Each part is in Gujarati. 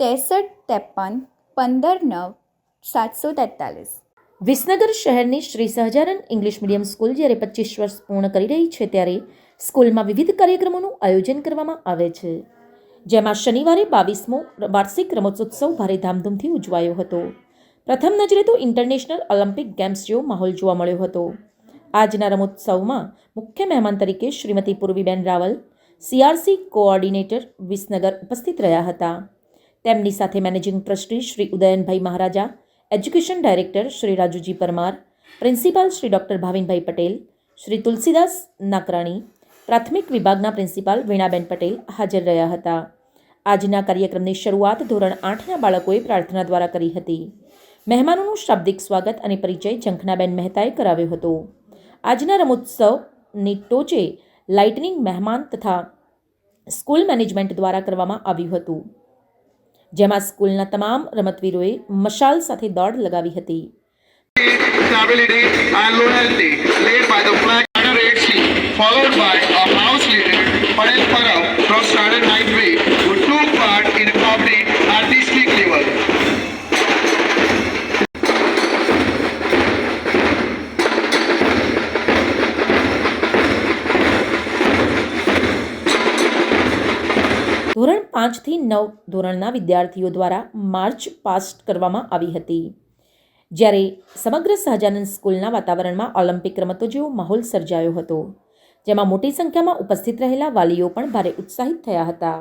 ત્રેસઠ ત્રેપન પંદર નવ સાતસો તેતાલીસ. વિસનગર શહેરની Shri Sahajanand English medium school જ્યારે પચીસ વર્ષ પૂર્ણ કરી રહી છે ત્યારે સ્કૂલમાં વિવિધ કાર્યક્રમોનું આયોજન કરવામાં આવે છે. જેમાં શનિવારે બાવીસમો વાર્ષિક રમતોત્સવ ભારે ધામધૂમથી ઉજવાયો હતો. પ્રથમ નજરે તો ઇન્ટરનેશનલ ઓલિમ્પિક ગેમ્સ જેવો માહોલ જોવા મળ્યો હતો. આજના રમતોત્સવમાં મુખ્ય મહેમાન તરીકે શ્રીમતી પૂર્વીબેન રાવલ, સીઆરસી કોઓર્ડિનેટર વિસનગર ઉપસ્થિત રહ્યા હતા. તેમની સાથે managing trustee Shri Udayanbhai Maharaja education director Shri Rajuji Parmar principal Shri doctor Bhavinbhai Patel, Shri Tulsidas Nakrani, પ્રાથમિક વિભાગના પ્રિન્સિપાલ વીણાબેન પટેલ હાજર રહ્યા હતા. આજના કાર્યક્રમની શરૂઆત ધોરણ આઠના બાળકોએ પ્રાર્થના દ્વારા કરી હતી. મહેમાનોનું શાબ્દિક સ્વાગત અને પરિચય ઝંખનાબેન મહેતાએ કરાવ્યો હતો. આજના રમોત્સવની ટોચે લાઇટનિંગ મહેમાન તથા સ્કૂલ મેનેજમેન્ટ દ્વારા કરવામાં આવ્યું હતું. જેમાં સ્કૂલના તમામ રમતવીરોએ મશાલ સાથે દોડ લગાવી હતી stability and loyalty led by the flag under 8C, followed by a house leader, Panel Parab from Standard 9B, ધોરણ પાંચથી નવ ધોરણના વિદ્યાર્થીઓ દ્વારા માર્ચ પાસ્ટ કરવામાં આવી હતી. જ્યારે સમગ્ર સહજાનંદ સ્કૂલના વાતાવરણમાં ઓલિમ્પિક રમતો જેવો માહોલ સર્જાયો હતો, જેમાં મોટી સંખ્યામાં ઉપસ્થિત રહેલા વાલીઓ પણ ભારે ઉત્સાહિત થયા હતા.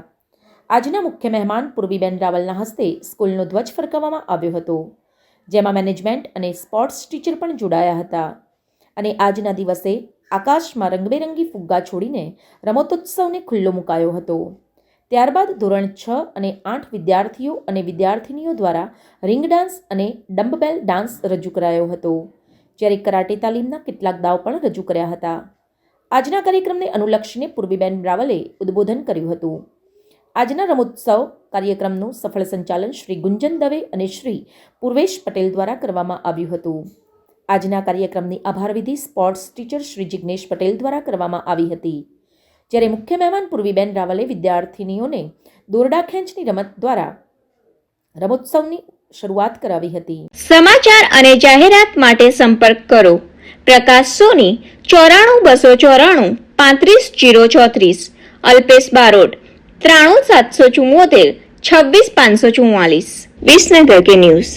આજના મુખ્ય મહેમાન પૂર્વીબેન રાવલના હસ્તે સ્કૂલનો ધ્વજ ફરકાવવામાં આવ્યો હતો, જેમાં મેનેજમેન્ટ અને સ્પોર્ટ્સ ટીચર પણ જોડાયા હતા. અને આજના દિવસે આકાશમાં રંગબેરંગી ફુગ્ગા છોડીને રમતોત્સવને ખુલ્લો મુકાયો હતો. ત્યારબાદ ધોરણ છ અને આઠ વિદ્યાર્થીઓ અને વિદ્યાર્થિનીઓ દ્વારા રિંગ ડાન્સ અને ડમ્બબેલ ડાન્સ રજૂ કરાયો હતો. જ્યારે કરાટે તાલીમના કેટલાક દાવ પણ રજૂ કર્યા હતા. આજના કાર્યક્રમને અનુલક્ષીને પૂર્વીબેન રાવલે ઉદ્બોધન કર્યું હતું. આજના રમોત્સવ કાર્યક્રમનું સફળ સંચાલન શ્રી ગુંજન દવે અને શ્રી પૂર્વેશ પટેલ દ્વારા કરવામાં આવ્યું હતું. આજના કાર્યક્રમની આભારવિધિ સ્પોર્ટ્સ ટીચર શ્રી જિગ્નેશ પટેલ દ્વારા કરવામાં આવી હતી. જ્યારે મુખ્ય મહેમાન પૂર્વીબેન રાવલે વિદ્યાર્થિનીઓને દોરડા ખેંચની રમત દ્વારા રમોત્સવની શરૂઆત કરાવી હતી. સમાચાર અને જાહેરાત માટે સંપર્ક કરો. પ્રકાશ સોની, ચોરાણું બસો ચોરાણું, પાંત્રીસ જીરો ચોત્રીસ. અલ્પેશ બારોટ, ત્રાણું સાતસો ચુમ્મોતેર છવ્વીસ પાંચસો ચુમ્માલીસ વિસનગર કે ન્યૂઝ.